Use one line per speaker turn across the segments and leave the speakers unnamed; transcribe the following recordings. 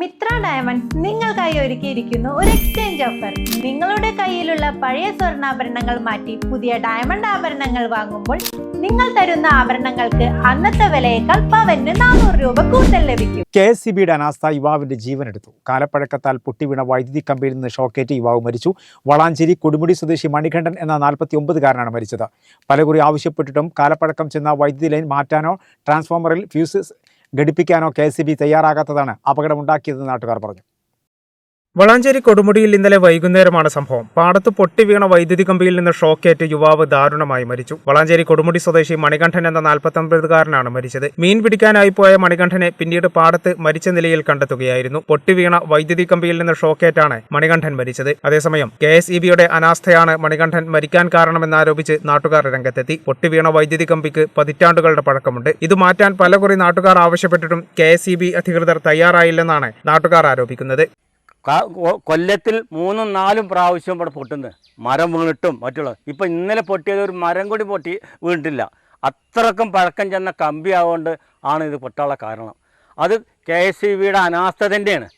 Mitra diamond നിങ്ങൾക്കായി ഒരുക്കിയിരിക്കുന്നു ഒരു എക്സ്ചേഞ്ച് ഓഫർ നിങ്ങളുടെ കയ്യിലുള്ള പഴയ സ്വർണാഭരണങ്ങൾ മാറ്റി പുതിയ ഡയമണ്ട് ആഭരണങ്ങൾ വാങ്ങുമ്പോൾ നിങ്ങൾ തരുന്ന ആഭരണങ്ങൾക്ക് അന്നത്തെ വിലയേക്കാൾ പവന് നാനൂറ് രൂപ കൂടുതൽ ലഭിക്കും.
കെ എസ് സി ബിയുടെ അനാസ്ഥ യുവാവിന്റെ ജീവനെടുത്തു. കാലപ്പഴക്കത്താൽ പൊട്ടിവീണ വൈദ്യുതി കമ്പിയിൽ നിന്ന് ഷോക്കേറ്റ് യുവാവ് മരിച്ചു. വളാഞ്ചേരി കൊടുമുടി സ്വദേശി മണികണ്ഠൻ എന്ന നാൽപ്പത്തി ഒമ്പതുകാരനാണ് മരിച്ചത്. പലകുറി ആവശ്യപ്പെട്ടിട്ടും കാലപ്പഴക്കം ചെന്ന വൈദ്യുതി ലൈൻ മാറ്റാനോ ട്രാൻസ്ഫോമറിൽ ഫ്യൂസ് ഘടിപ്പിക്കാനോ കെ എസ് സി ബി തയ്യാറാകാത്തതാണ് അപകടമുണ്ടാക്കിയതെന്ന് നാട്ടുകാർ പറഞ്ഞു.
വളാഞ്ചേരി കൊടുമുടിയിൽ ഇന്നലെ വൈകുന്നേരമാണ് സംഭവം. പാടത്ത് പൊട്ടി വീണ വൈദ്യുതി കമ്പിയിൽ നിന്ന് ഷോക്കേറ്റ് യുവാവ് ദാരുണമായി മരിച്ചു. വളാഞ്ചേരി കൊടുമുടി സ്വദേശി മണികണ്ഠൻ എന്ന നാൽപ്പത്തൊമ്പതുകാരനാണ് മരിച്ചത്. മീൻ പിടിക്കാനായി പോയ മണികണ്ഠനെ പിന്നീട് പാടത്ത് മരിച്ച നിലയിൽ കണ്ടെത്തുകയായിരുന്നു. പൊട്ടി വീണ വൈദ്യുതി കമ്പിയിൽ നിന്ന് ഷോക്കേറ്റാണ് മണികണ്ഠൻ മരിച്ചത്. അതേസമയം കെ എസ് ഇ ബിയുടെ അനാസ്ഥയാണ് മണികണ്ഠൻ മരിക്കാൻ കാരണമെന്നാരോപിച്ച് നാട്ടുകാർ രംഗത്തെത്തി. പൊട്ടി വീണ വൈദ്യുതി കമ്പിക്ക് പതിറ്റാണ്ടുകളുടെ പഴക്കമുണ്ട്. ഇത് മാറ്റാൻ പലകുറി നാട്ടുകാർ ആവശ്യപ്പെട്ടിട്ടും കെ എസ് ഇ ബി അധികൃതർ തയ്യാറായില്ലെന്നാണ് നാട്ടുകാർ ആരോപിക്കുന്നത്.
കൊല്ലത്തിൽ മൂന്നും നാലും പ്രാവശ്യം ഇവിടെ പൊട്ടുന്നത്. മരം വീണിട്ടും മറ്റുള്ള. ഇപ്പം ഇന്നലെ പൊട്ടിയത് ഒരു മരം കൂടി പൊട്ടി വീണിട്ടില്ല. അത്രക്കും പഴക്കം ചെന്ന കമ്പി ആവുകൊണ്ട് ആണ് ഇത് പൊട്ടാനുള്ള കാരണം. അത് കെ എസ് സി ബിയുടെ അനാസ്ഥതന്റെയാണ്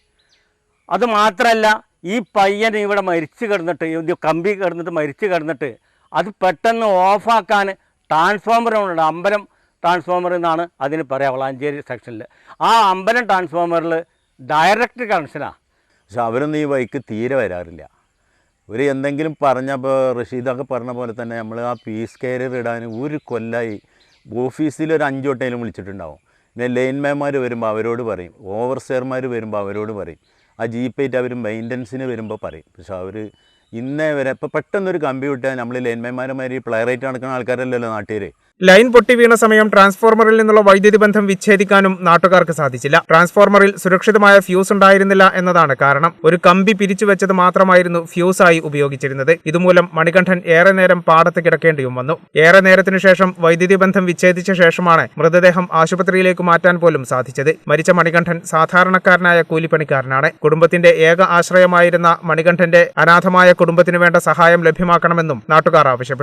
അത് മാത്രമല്ല ഈ പയ്യൻ ഇവിടെ മരിച്ചു കിടന്നിട്ട് കമ്പി കിടന്നിട്ട് മരിച്ചു കിടന്നിട്ട് അത് പെട്ടെന്ന് ഓഫാക്കാൻ ട്രാൻസ്ഫോമറുണ്ട് അമ്പലം ട്രാൻസ്ഫോമർ എന്നാണ് അതിന് പറയാം വളാഞ്ചേരി സെക്ഷനിൽ ആ അമ്പലം ട്രാൻസ്ഫോമറിൽ ഡയറക്റ്റ് കണക്ഷനാണ്
പക്ഷെ അവരൊന്നും ഈ വഴിക്ക് തീരെ വരാറില്ല. ഇവർ എന്തെങ്കിലും പറഞ്ഞപ്പോൾ റഷീദൊക്കെ പറഞ്ഞ പോലെ തന്നെ നമ്മൾ ആ പീസ് കാരിയർ ഇടാൻ ഒരു കൊല്ലായി ഓഫീസിൽ ഒരു അഞ്ചോട്ടേലും വിളിച്ചിട്ടുണ്ടാവും. പിന്നെ ലൈൻമാൻമാർ വരുമ്പോൾ അവരോട് പറയും. ഓവർസെയർമാർ വരുമ്പോൾ അവരോട് പറയും. ആ ജീപ്പായിട്ട് അവർ മെയിന്റനൻസിന് വരുമ്പോൾ പറയും. പക്ഷെ അവർ ഇന്നേ വരെ ഇപ്പോൾ പെട്ടെന്നൊരു കമ്പി വിട്ടാൽ നമ്മൾ ലൈൻമാൻമാരുമാതിരി പ്ലെയറായിട്ട് നടക്കുന്ന ആൾക്കാരല്ലല്ലോ നാട്ടുകാർ
ലൈൻ പൊട്ടി വീണ സമയം ട്രാൻസ്ഫോർമറിൽ നിന്നുള്ള വൈദ്യുതി ബന്ധം വിച്ഛേദിക്കാനും നാട്ടുകാർക്ക് സാധിച്ചില്ല. ട്രാൻസ്ഫോർമറിൽ സുരക്ഷിതമായ ഫ്യൂസ് ഉണ്ടായിരുന്നില്ല എന്നതാണ് കാരണം. ഒരു കമ്പി പിരിച്ചു വെച്ചത് മാത്രമായിരുന്നു ഫ്യൂസായി ഉപയോഗിച്ചിരുന്നത്. ഇതുമൂലം മണികണ്ഠൻ ഏറെ നേരം പാടത്ത് കിടക്കേണ്ടിയും വന്നു. ഏറെ നേരത്തിനു ശേഷം വൈദ്യുതി ബന്ധം വിച്ഛേദിച്ച ശേഷമാണ് മൃതദേഹം ആശുപത്രിയിലേക്ക് മാറ്റാൻ പോലും സാധിച്ചത്. മരിച്ച മണികണ്ഠൻ സാധാരണക്കാരനായ കൂലിപ്പണിക്കാരനാണ്. കുടുംബത്തിന്റെ ഏക ആശ്രയമായിരുന്ന മണികണ്ഠന്റെ അനാഥമായ കുടുംബത്തിനു വേണ്ട സഹായം ലഭ്യമാക്കണമെന്നും നാട്ടുകാർ ആവശ്യപ്പെട്ടു.